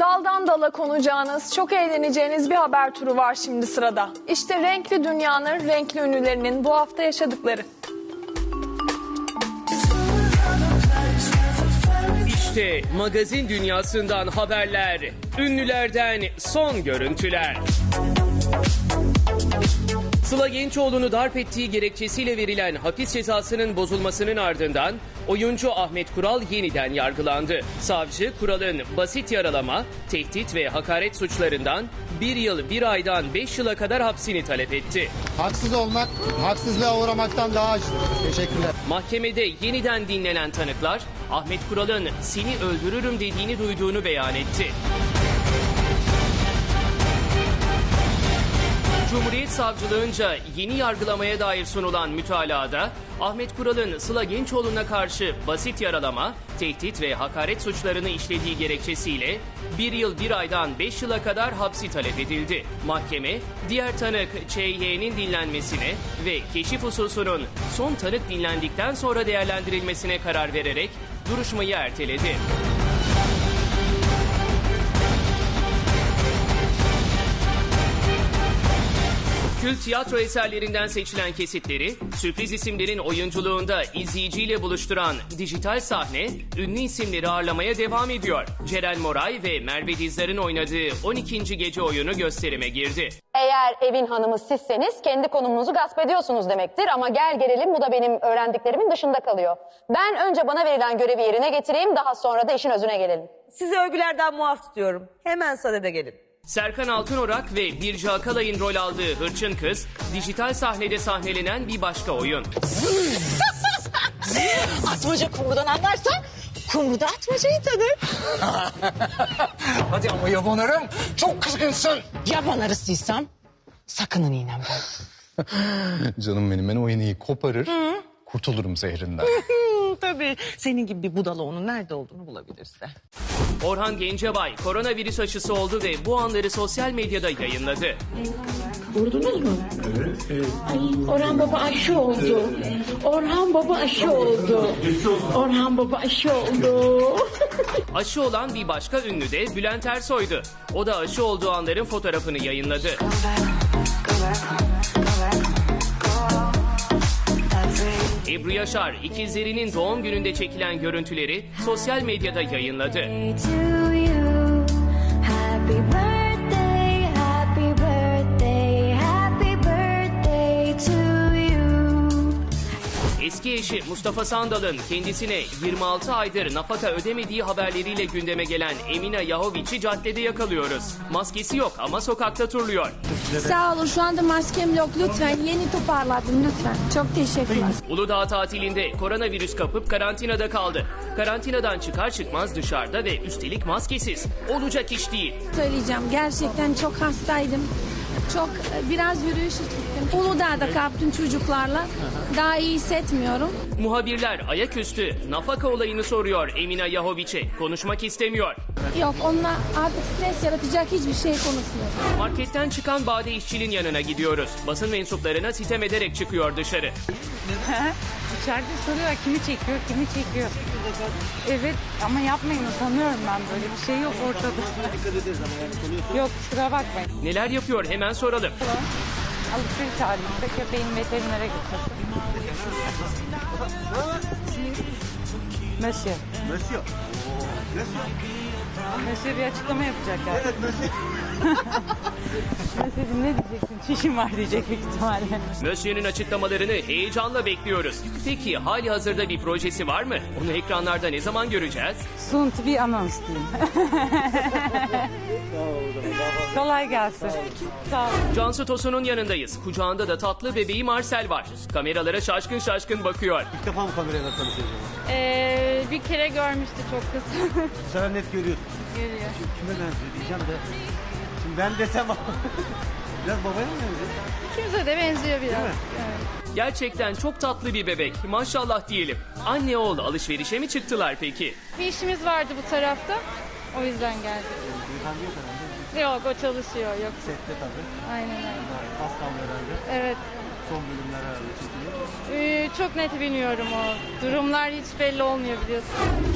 Daldan dala konacağınız, çok eğleneceğiniz bir haber turu var şimdi sırada. İşte renkli dünyanın renkli ünlülerinin bu hafta yaşadıkları. İşte magazin dünyasından haberler, ünlülerden son görüntüler. Sıla Gençoğlu'nu darp ettiği gerekçesiyle verilen hapis cezasının bozulmasının ardından oyuncu Ahmet Kural yeniden yargılandı. Savcı Kural'ın basit yaralama, tehdit ve hakaret suçlarından bir yıl bir aydan beş yıla kadar hapsini talep etti. Haksız olmak, haksızlığa uğramaktan daha acıdır. Teşekkürler. Mahkemede yeniden dinlenen tanıklar Ahmet Kural'ın seni öldürürüm dediğini duyduğunu beyan etti. Cumhuriyet Savcılığınca yeni yargılamaya dair sunulan mütalada Ahmet Kural'ın Sıla Gençoğlu'na karşı basit yaralama, tehdit ve hakaret suçlarını işlediği gerekçesiyle bir yıl bir aydan beş yıla kadar hapsi talep edildi. Mahkeme diğer tanık ÇY'nin dinlenmesine ve keşif hususunun son tanık dinlendikten sonra değerlendirilmesine karar vererek duruşmayı erteledi. Kült tiyatro eserlerinden seçilen kesitleri, sürpriz isimlerin oyunculuğunda izleyiciyle buluşturan dijital sahne, ünlü isimleri ağırlamaya devam ediyor. Ceren Moray ve Merve Dizdar'ın oynadığı 12. gece oyunu gösterime girdi. Eğer evin hanımı sizseniz kendi konumunuzu gasp ediyorsunuz demektir ama gel gelelim bu da benim öğrendiklerimin dışında kalıyor. Ben önce bana verilen görevi yerine getireyim daha sonra da işin özüne gelelim. Sizi övgülerden muaf tutuyorum. Hemen sadede gelin. Serkan Altınorak ve Birce Akalay'ın rol aldığı Hırçın Kız, dijital sahnede sahnelenen bir başka oyun. Atmaca kumrudan anlarsa kumru da atmacayı tanır. Hadi ama yabanarım. Çok kızgınsın. Yaban arısıysam sakının iğnemden. Canım benim ben o iğneyi koparır. Kurtulurum zehrinden. Tabii senin gibi bir budala onun nerede olduğunu bulabilirse. Orhan Gencebay koronavirüs aşısı oldu ve bu anları sosyal medyada yayınladı. Vurdunuz mu? Ay, Orhan Baba aşı oldu. Orhan Baba aşı oldu. Orhan Baba aşı oldu. Aşı olan bir başka ünlü de Bülent Ersoy'du. O da aşı olduğu anların fotoğrafını yayınladı. Ebru Yaşar ikizlerinin doğum gününde çekilen görüntüleri sosyal medyada yayınladı. Eski eşi Mustafa Sandal'ın kendisine 26 aydır nafaka ödemediği haberleriyle gündeme gelen Emine Yahovic'i caddede yakalıyoruz. Maskesi yok ama sokakta turluyor. Sağ olun şu anda maskem yok lütfen yeni toparladım lütfen. Çok teşekkürler. Uludağ tatilinde koronavirüs kapıp karantinada kaldı. Karantinadan çıkar çıkmaz dışarıda ve üstelik maskesiz. Olacak iş değil. Söyleyeceğim gerçekten çok hastaydım. Çok e, biraz yürüyüş gittim. Uludağ'da kaptım çocuklarla. Daha iyi hissetmiyorum. Muhabirler ayaküstü nafaka olayını soruyor Emine Yahovic'e. Konuşmak istemiyor. Yok onunla artık stres yaratacak hiçbir şey konuşmuyorum. Marketten çıkan Bade işçinin yanına gidiyoruz. Basın mensuplarına sitem ederek çıkıyor dışarı. İçeride soruyor kimi çekiyor, kimi çekiyor. Evet ama yapmayın utanıyorum ben böyle bir şey yok ortada. Yok kusura bakmayın. Neler yapıyor hemen soralım. Alışveriş halinde köpeğin veterinere götürdüm. Monsieur. Monsieur. Monsieur bir açıklama yapacak yani. Evet Monsieur. Monsieur'cim ne diyeceksin? Çişim var diyecek büyük ihtimalle. Monsieur'ün açıklamalarını heyecanla bekliyoruz. Peki hali hazırda bir projesi var mı? Onu ekranlarda ne zaman göreceğiz? Soon to be announced diyeyim. Kolay gelsin. Sağ ol. Cansu Tosun'un yanındayız. Kucağında da tatlı bebeği Marcel var. Kameralara şaşkın şaşkın bakıyor. İlk defa mı kamerayla tanışıyoruz? Ee, bir kere görmüştü çok kız. Sefer net görüyorsun. Görüyor. Kime benziyor diyeceğim de. Şimdi ben desem Biraz babaya mı benziyor? Kimse de benziyor biraz. mi? Gerçekten çok tatlı bir bebek. Maşallah diyelim. Anne oğul alışverişe mi çıktılar peki? Bir işimiz vardı bu tarafta. O yüzden geldik. Beyefendi yok herhalde. Yok o çalışıyor yok. Sette tabii. Aynen öyle. Az kaldı herhalde. Evet. Son bölümler herhalde çekiliyor. Ee, çok net bilmiyorum o. Durumlar hiç belli olmuyor biliyorsun.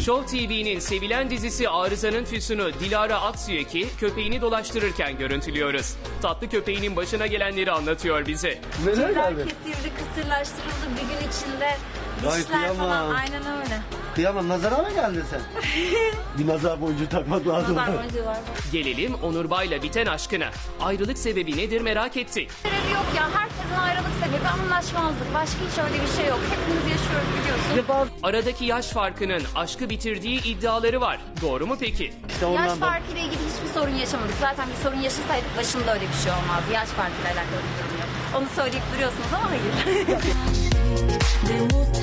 Show TV'nin sevilen dizisi Arıza'nın füsunu Dilara Aksüyek'i köpeğini dolaştırırken görüntülüyoruz. Tatlı köpeğinin başına gelenleri anlatıyor bize. Neler geldi? Kesildi, kısırlaştırıldı bir gün içinde. Ay, Dişler falan aynen öyle. Kıyamam nazara mı geldin sen? bir nazar boncuğu takmak lazım. Nazar boncuğu var. Gelelim Onur Bay'la biten aşkına. Ayrılık sebebi nedir merak ettik. Sebebi yok ya. Herkesin ayrılık sebebi anlaşmazlık. Başka hiç öyle bir şey yok. Hepimiz yaşıyoruz biliyorsun. Aradaki yaş farkının aşkı bitirdiği iddiaları var. Doğru mu peki? İşte Yaş ondan da. farkıyla ilgili hiçbir sorun yaşamadık. Zaten bir sorun yaşasaydık başında öyle bir şey olmazdı. Yaş farkıyla alakalı bir durum yok. Onu söyleyip duruyorsunuz ama hayır.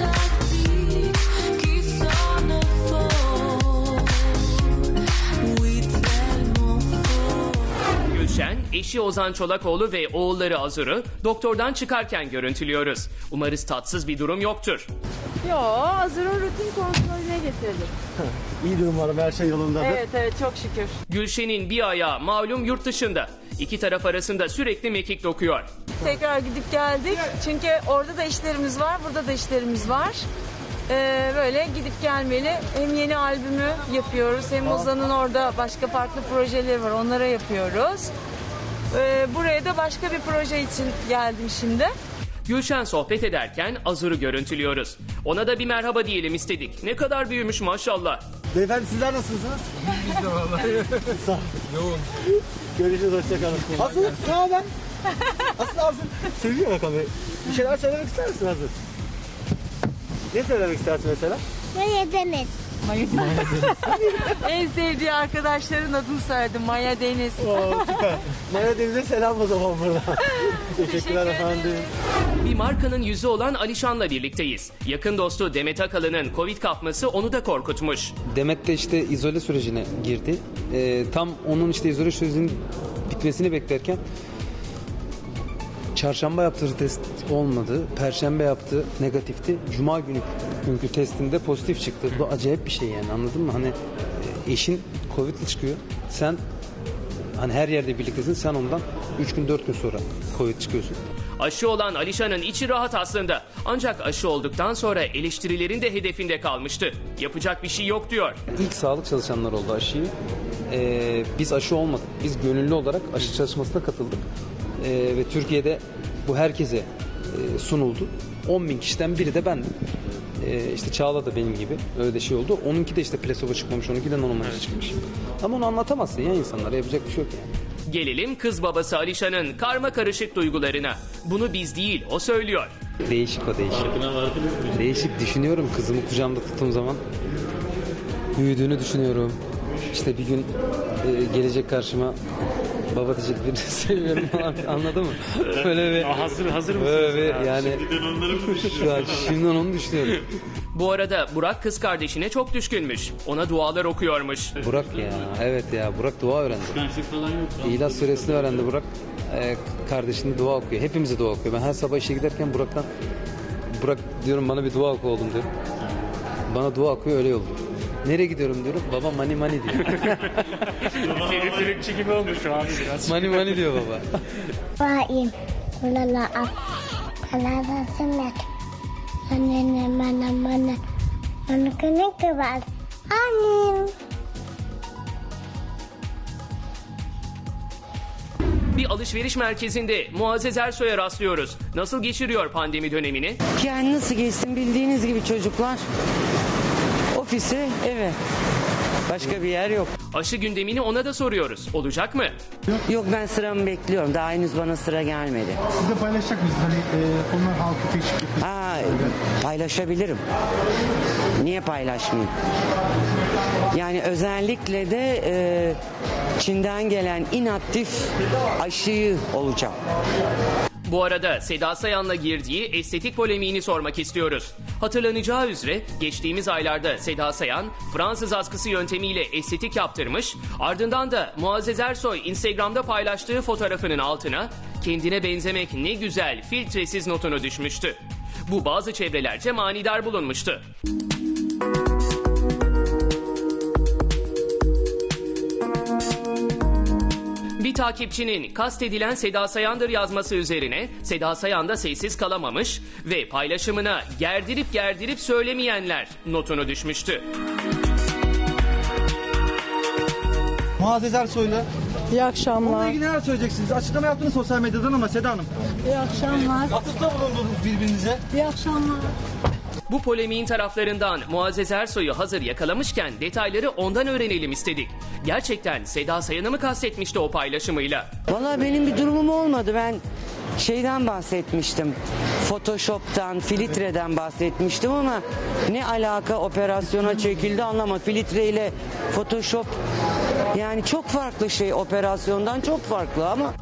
eşi Ozan Çolakoğlu ve oğulları Azur'u doktordan çıkarken görüntülüyoruz. Umarız tatsız bir durum yoktur. Yo, Azur'un rutin kontrolüne getirdik. İyi umarım her şey yolundadır. Evet evet çok şükür. Gülşen'in bir ayağı malum yurt dışında. İki taraf arasında sürekli mekik dokuyor. Tekrar gidip geldik. Çünkü orada da işlerimiz var, burada da işlerimiz var. Ee, böyle gidip gelmeli. Hem yeni albümü yapıyoruz, hem Ozan'ın orada başka farklı projeleri var, onlara yapıyoruz. Ee, buraya da başka bir proje için geldim şimdi. Gülşen sohbet ederken Azur'u görüntülüyoruz. Ona da bir merhaba diyelim istedik. Ne kadar büyümüş maşallah. Beyefendi sizler nasılsınız? Biz de vallahi. Sağ. Yoğun. Görüşürüz hoşçakalın. Asıl ne haber? Asıl Asıl. Seviyor bak abi. Bir şeyler söylemek ister misin Asıl? Ne söylemek istersin mesela? Böyle demez. En sevdiği arkadaşların adını söyledim, Maya Deniz. Oo, süper. Maya Deniz'e selam o zaman burada. Teşekkürler efendim. Bir markanın yüzü olan Alişan'la birlikteyiz. Yakın dostu Demet Akalın'ın Covid kapması onu da korkutmuş. Demet de işte izole sürecine girdi. Ee, tam onun işte izole sürecinin bitmesini beklerken çarşamba yaptığı test olmadı. Perşembe yaptı negatifti. Cuma günü günkü testinde pozitif çıktı. Bu acayip bir şey yani anladın mı? Hani e, eşin Covid'li çıkıyor. Sen hani her yerde birliktesin. Sen ondan 3 gün 4 gün sonra Covid çıkıyorsun. Aşı olan Alişan'ın içi rahat aslında. Ancak aşı olduktan sonra eleştirilerin de hedefinde kalmıştı. Yapacak bir şey yok diyor. İlk sağlık çalışanlar oldu aşıyı. Ee, biz aşı olmadık. Biz gönüllü olarak aşı çalışmasına katıldık. Ee, ve Türkiye'de bu herkese e, sunuldu. 10 bin kişiden biri de bendim. Ee, işte Çağla da benim gibi öyle de şey oldu. Onunki de işte plasebo çıkmamış, onunki de normal çıkmış. Ama onu anlatamazsın ya insanlara. Yapacak bir şey yok yani. Gelelim kız babası Alişan'ın karma karışık duygularına. Bunu biz değil o söylüyor. Değişik o değişik. Değişik düşünüyorum kızımı kucağımda tuttuğum zaman. Büyüdüğünü düşünüyorum. İşte bir gün e, gelecek karşıma baba birini seviyorum falan anladın mı? Böyle bir hazır hazır böyle bir yani şu an şimdiden onu düşünüyorum. Bu arada Burak kız kardeşine çok düşkünmüş. Ona dualar okuyormuş. Burak ya evet ya Burak dua öğrendi. falan yok. İlah suresini öğrendi Burak. Ee, kardeşini dua okuyor. Hepimize dua okuyor. Ben her sabah işe giderken Burak'tan Burak diyorum bana bir dua oku oğlum diyorum. Bana dua okuyor öyle yolluyor. Nereye gidiyorum diyorum. Baba mani mani diyor. Fırıkçı gibi olmuş şu an biraz. mani mani diyor baba. Fa'in. Kulalaat. Kalala semet. Annene mana mana. Mana kene kebal. Amin. Bir alışveriş merkezinde Muazzez Ersoy'a rastlıyoruz. Nasıl geçiriyor pandemi dönemini? Yani nasıl geçsin bildiğiniz gibi çocuklar. Ofise eve. Başka bir yer yok. Aşı gündemini ona da soruyoruz. Olacak mı? Yok ben sıramı bekliyorum. Daha henüz bana sıra gelmedi. Siz de paylaşacak mısınız? Hani e, onlar halkı teşvik etmek. Ha, paylaşabilirim. Niye paylaşmayayım? Yani özellikle de e, Çin'den gelen inaktif aşıyı olacağım. Bu arada Seda Sayan'la girdiği estetik polemiğini sormak istiyoruz. Hatırlanacağı üzere geçtiğimiz aylarda Seda Sayan Fransız askısı yöntemiyle estetik yaptırmış, ardından da Muazzez Ersoy Instagram'da paylaştığı fotoğrafının altına kendine benzemek ne güzel filtresiz notunu düşmüştü. Bu bazı çevrelerce manidar bulunmuştu. Takipçinin kastedilen Seda Sayan'dır yazması üzerine Seda Sayan da sessiz kalamamış ve paylaşımına gerdirip gerdirip söylemeyenler notunu düşmüştü. Muazzez Ersoy'la. İyi akşamlar. Onunla ilgili neler söyleyeceksiniz? Açıklama yaptınız sosyal medyadan ama Seda Hanım. İyi akşamlar. Atıfta bulundunuz birbirinize. İyi akşamlar. Bu polemiğin taraflarından Muazzez Ersoy'u hazır yakalamışken detayları ondan öğrenelim istedik. Gerçekten Seda Sayan'ı mı kastetmişti o paylaşımıyla? Valla benim bir durumum olmadı. Ben şeyden bahsetmiştim. Photoshop'tan, filtreden bahsetmiştim ama ne alaka operasyona çekildi anlama. Filtre ile Photoshop yani çok farklı şey operasyondan çok farklı ama